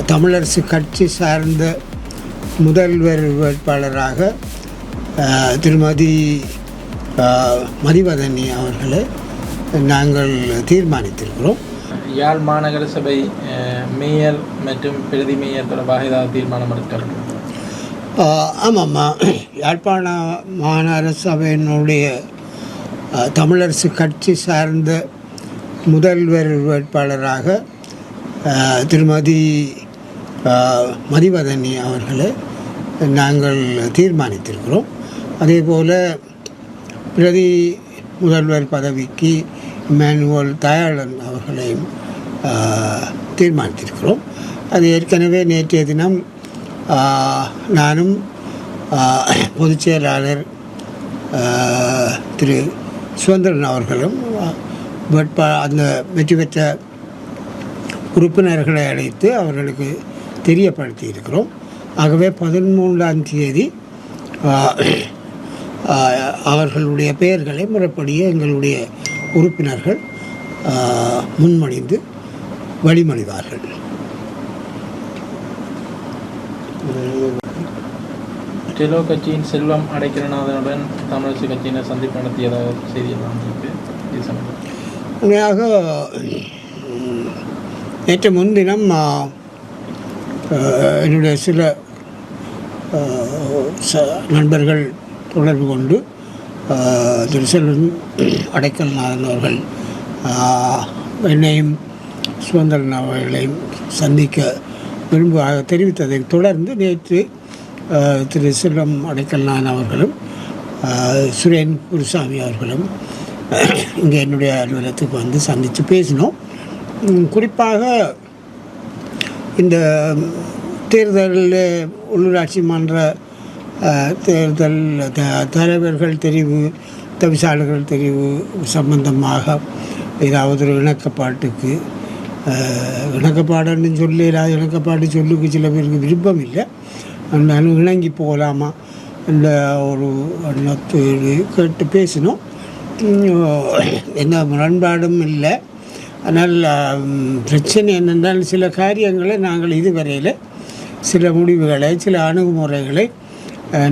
தமிழரசு கட்சி சார்ந்த முதல்வர் வேட்பாளராக திருமதி மதிவதனி அவர்களை நாங்கள் தீர்மானித்திருக்கிறோம். யாழ் மாநகர சபை மேயர் மற்றும் பிரதி மேயர் தொடர்பாக ஏதாவது தீர்மானம் ஆஹ் ஆமாம்மா. யாழ்ப்பாண மாநகர சபையினுடைய தமிழரசு கட்சி சார்ந்த முதல்வர் வேட்பாளராக திருமதி மதிவதனி அவர்களை நாங்கள் தீர்மானித்திருக்கிறோம். அதே போல் பிரதி முதல்வர் பதவிக்கு மேனுவல் தயாளன் அவர்களையும் தீர்மானித்திருக்கிறோம். அது ஏற்கனவே நேற்றைய தினம் நானும் பொதுச்செயலாளர் பொதுச் செயலாளர் திரு சுதந்திரன் அவர்களும் வேட்பா அந்த வெற்றி பெற்ற உறுப்பினர்களை அழைத்து அவர்களுக்கு தெரியப்படுத்தி இருக்கிறோம் ஆகவே பதிமூன்றாம் தேதி அவர்களுடைய பெயர்களை முறைப்படியே எங்களுடைய உறுப்பினர்கள் ஆஹ், முன்மொழிந்து வழிமொழிவார்கள். டெலோ கட்சியின் செல்வம் அடைக்கலநாதனுடன் தமிழரசு கட்சியினர் சந்திப்பு நடத்தியதாக செய்தியெல்லாம் உண்மையாக நேற்று முன்தினம் என்னுடைய சில ச- நண்பர்கள் தொடர்பு கொண்டு திரு செல்வன் அடைக்கல்நாதன் அவர்கள் என்னையும் சுதந்திரன் அவர்களையும் சந்திக்க விரும்புவதாக தெரிவித்ததை தொடர்ந்து நேற்று திரு செல்வம் அடைக்கல்நாதன் அவர்களும் சுரேன் குருசாமி அவர்களும் இங்கே என்னுடைய அலுவலகத்துக்கு வந்து சந்தித்து பேசினோம். குறிப்பாக இந்த தேர்தலில் உள்ளூராட்சி மன்ற தேர்தல் த- தலைவர்கள் தெரிவு தவிசாளர்கள் தெரிவு சம்பந்தமாக ஏதாவது ஒரு இணக்கப்பாட்டுக்கு இணக்கப்பாடுன்னு சொல்லி ஏதாவது இணக்கப்பாடு சொல்லுக்கு சில பேருக்கு விருப்பம் இல்லை இருந்தாலும் இணங்கி போகலாமா? இந்த ஒரு கேட்டு பேசினோம் என்ன முரண்பாடும் இல்லை. ஆனால் பிரச்சனை என்னென்றால் சில காரியங்களை நாங்கள் இதுவரையில் சில முடிவுகளை சில அணுகுமுறைகளை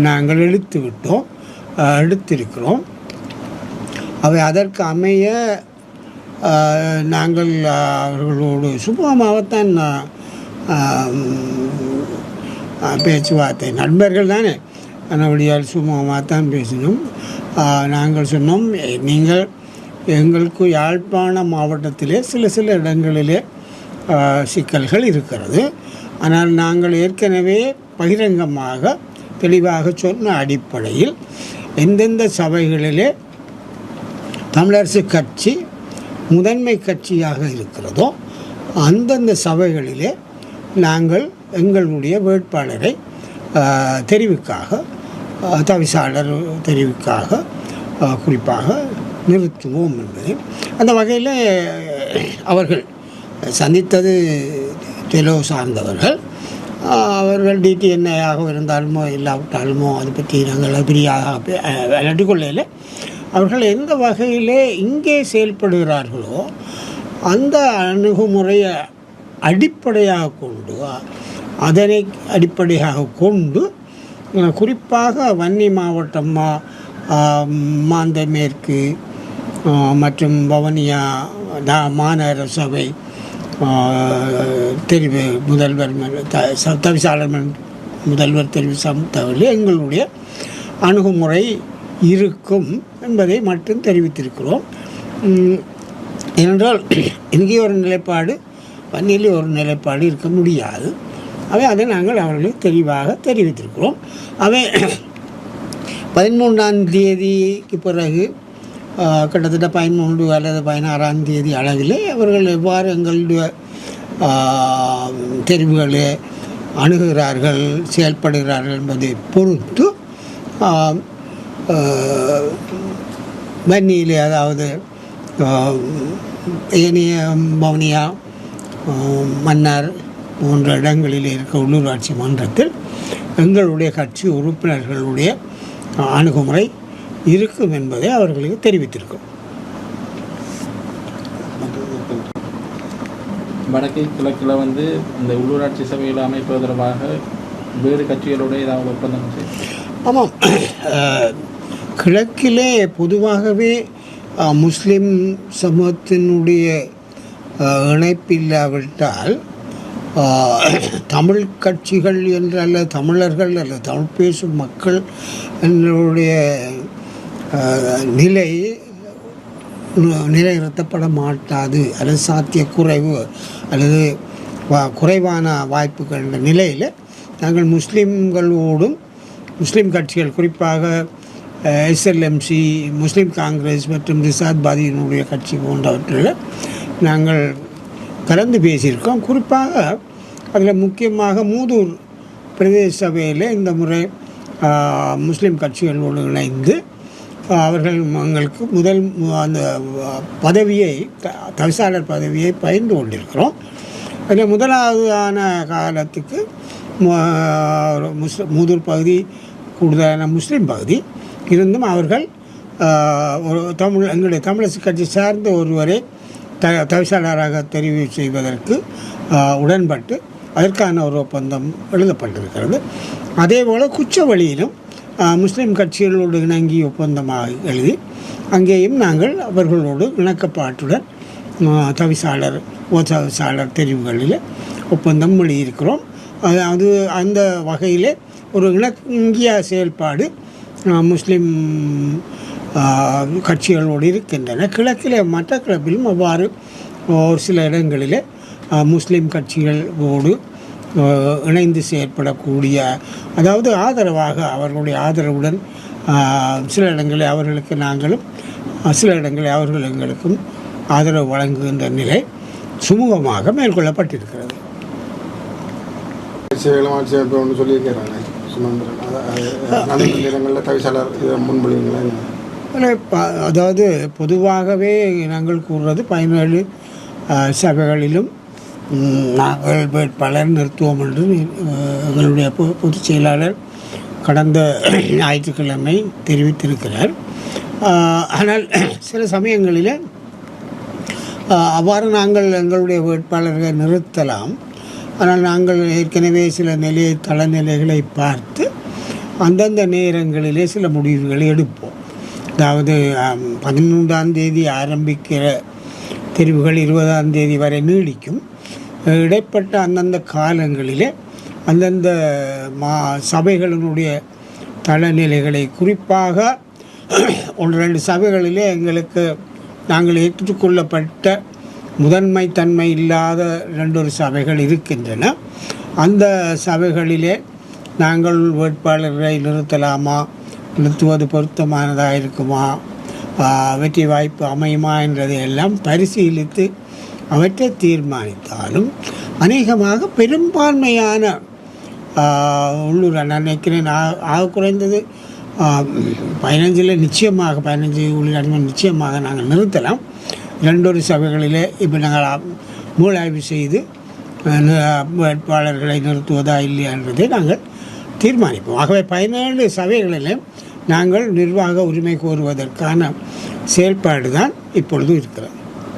நாங்கள் எடுத்து விட்டோம் எடுத்திருக்கிறோம். அவை அதற்கு அமைய நாங்கள் அவர்களோடு சுபமாகத்தான் பேச்சுவார்த்தை. நண்பர்கள் தானே? அதனுடைய சுமூகமாக தான் பேசினோம் நாங்கள் சொன்னோம் நீங்கள் எங்களுக்கு யாழ்ப்பாண மாவட்டத்திலே சில சில இடங்களிலே சிக்கல்கள் இருக்கிறது. ஆனால் நாங்கள் ஏற்கனவே பகிரங்கமாக தெளிவாக சொன்ன அடிப்படையில் எந்தெந்த சபைகளிலே தமிழரசு கட்சி முதன்மை கட்சியாக இருக்கிறதோ அந்தந்த சபைகளிலே நாங்கள் எங்களுடைய வேட்பாளரை தெரிவிக்காக தெரிவுக்காக தவிசாளர் தெரிவுக்காக குறிப்பாக நிறுத்துவோம் என்பது அந்த வகையில் அவர்கள் சந்தித்தது டெலோ சார்ந்தவர்கள். ஆஹ், அவர்கள் டிடிஎன்ஐயாக இருந்தாலுமோ இல்லாவிட்டாலுமோ அதை பற்றி நாங்கள் பிரியாக விளையாட்டு கொள்ளையில் அவர்கள் எந்த வகையிலே இங்கே செயல்படுகிறார்களோ அந்த அணுகுமுறையை அடிப்படையாக கொண்டு அதனை அடிப்படையாக கொண்டு குறிப்பாக வன்னி மாவட்டம் மா- மாந்தை மேற்கு மற்றும் வவனியா தா மாநகர சபை தெரிவு முதல்வர் தவிசாளர் முதல்வர் தெரிவு சமத்தவர்கள் எங்களுடைய அணுகுமுறை இருக்கும் என்பதை மட்டும் தெரிவித்திருக்கிறோம். ஏனென்றால் இங்கே ஒரு நிலைப்பாடு வன்னியிலே ஒரு நிலைப்பாடு இருக்க முடியாது. அவை அதை நாங்கள் அவர்களுக்கு தெளிவாக தெரிவித்திருக்கிறோம். அவை பதிமூன்றாம் தேதிக்கு பிறகு கிட்டத்தட்ட பதிமூன்று அல்லது பதினாறாம் தேதி அளவில் அவர்கள் எவ்வாறு எங்களுடைய தெரிவுகளை அணுகுகிறார்கள் செயல்படுகிறார்கள் என்பதை பொறுத்து வன்னியில் வன்னியிலே அதாவது ஏனைய பவனியா மன்னார் போன்ற இடங்களில் இருக்க உள்ளூராட்சி மன்றத்தில் எங்களுடைய கட்சி உறுப்பினர்களுடைய அணுகுமுறை இருக்கும் என்பதை அவர்களுக்கு தெரிவித்திருக்கிறோம் வடக்கு கிழக்கில் வந்து இந்த உள்ளூராட்சி சபைகளை அமைப்பது தொடர்பாக வேறு கட்சிகளோட ஏதாவது ஒப்பந்தம் ஆமாம். கிழக்கிலே பொதுவாகவே முஸ்லிம் சமூகத்தினுடைய இணைப்பில்லாவிட்டால் தமிழ் கட்சிகள் என்ற அல்ல தமிழர்கள் அல்ல தமிழ் பேசும் மக்கள் என்னுடைய நிலை நிலைநிறுத்தப்பட மாட்டாது அல்லது சாத்திய குறைவு அல்லது வா- குறைவான வாய்ப்புகள் என்ற நிலையில் நாங்கள் முஸ்லீம்களோடும் முஸ்லீம் கட்சிகள் குறிப்பாக எஸ்எல்எம்சி முஸ்லீம் காங்கிரஸ் மற்றும் ரிசாத் பாதியினுடைய கட்சி போன்றவற்றில் நாங்கள் கலந்து பேசியிருக்கோம். குறிப்பாக அதில் முக்கியமாக மூதூர் பிரதேச சபையில் இந்த முறை முஸ்லீம் கட்சிகளோடு இணைந்து அவர்கள் எங்களுக்கு முதல் அந்த பதவியை த- தவிசாளர் பதவியை பகிர்ந்து கொண்டிருக்கிறோம். அதில் முதலாவதான காலத்துக்கு ஒரு முஸ்லிம் மூதூர் பகுதி கூடுதலான முஸ்லீம் பகுதி. இருந்தும் அவர்கள் ஒரு தமிழ் எங்களுடைய தமிழரசு கட்சி சார்ந்த ஒருவரை த தவிசாளராக தெரிவு செய்வதற்கு உடன்பட்டு அதற்கான ஒரு ஒப்பந்தம் எழுதப்பட்டிருக்கிறது. அதே போல் குச்சவெளியிலும் முஸ்லீம் கட்சிகளோடு இணங்கி ஒப்பந்தமாக எழுதி அங்கேயும் நாங்கள் அவர்களோடு இணக்கப்பாட்டுடன் தவிசாளர் ஓ தவிசாளர் தெரிவுகளில் ஒப்பந்தம் எழுதியிருக்கிறோம் அது அது அந்த வகையில் ஒரு இணங்கிய செயல்பாடு முஸ்லீம் கட்சிகளோடு இருக்கின்றன. கிழக்கில் மட்டக்கிழப்பிலும் அவ்வாறு ஒரு சில இடங்களில் முஸ்லீம் கட்சிகளோடு இணைந்து செயற்படக்கூடிய அதாவது ஆதரவாக அவர்களுடைய ஆதரவுடன் சில இடங்களில் அவர்களுக்கு நாங்களும் சில இடங்களில் அவர்கள் எங்களுக்கும் ஆதரவு வழங்குகின்ற நிலை சுமூகமாக மேற்கொள்ளப்பட்டிருக்கிறது. சொல்லியிருக்கிறாங்க அதாவது பொதுவாகவே நாங்கள் கூறுறது பதினேழு ஆஹ், சபைகளிலும் நாங்கள் வேட்பாளர் நிறுத்துவோம் என்று எங்களுடைய பொதுச் செயலாளர் கடந்த ஞாயிற்றுக்கிழமை தெரிவித்திருக்கிறார். ஆனால் சில சமயங்களில் அவ்வாறு நாங்கள் எங்களுடைய வேட்பாளர்களை நிறுத்தலாம். ஆனால் நாங்கள் ஏற்கனவே சில நிலை தளநிலைகளை பார்த்து அந்தந்த நேரங்களிலே சில முடிவுகளை எடுப்போம். அதாவது பதிமூன்றாம் தேதி ஆரம்பிக்கிற தெரிவுகள் இருபதாம் தேதி வரை நீடிக்கும். இடைப்பட்ட அந்தந்த காலங்களிலே அந்தந்த மா சபைகளினுடைய தளநிலைகளை குறிப்பாக ஒன்று ரெண்டு சபைகளிலே எங்களுக்கு நாங்கள் ஏற்றுக்கொள்ளப்பட்ட முதன்மை தன்மை இல்லாத ரெண்டொரு சபைகள் இருக்கின்றன. அந்த சபைகளிலே நாங்கள் வேட்பாளரை நிறுத்தலாமா? நிறுத்துவது பொருத்தமானதாக இருக்குமா? வெற்றி வாய்ப்பு அமையுமா என்றதை எல்லாம் பரிசீலித்து அவற்றை தீர்மானித்தாலும் அநேகமாக பெரும்பான்மையான உள்ளூர் நான் நினைக்கிறேன் ஆ- ஆக குறைந்தது பதினஞ்சில் நிச்சயமாக பதினஞ்சு உள்ளிடாமல் நிச்சயமாக நாங்கள் நிறுத்தலாம். இரண்டொரு சபைகளிலே இப்போ நாங்கள் மூளாய்வு செய்து வேட்பாளர்களை நிறுத்துவதா இல்லையா என்றதை நாங்கள் தீர்மானிப்போம். ஆகவே பதினேழு சபைகளிலும் நாங்கள் நிர்வாக உரிமை கோருவதற்கான செயல்பாடு தான் இப்பொழுது இருக்கிறது.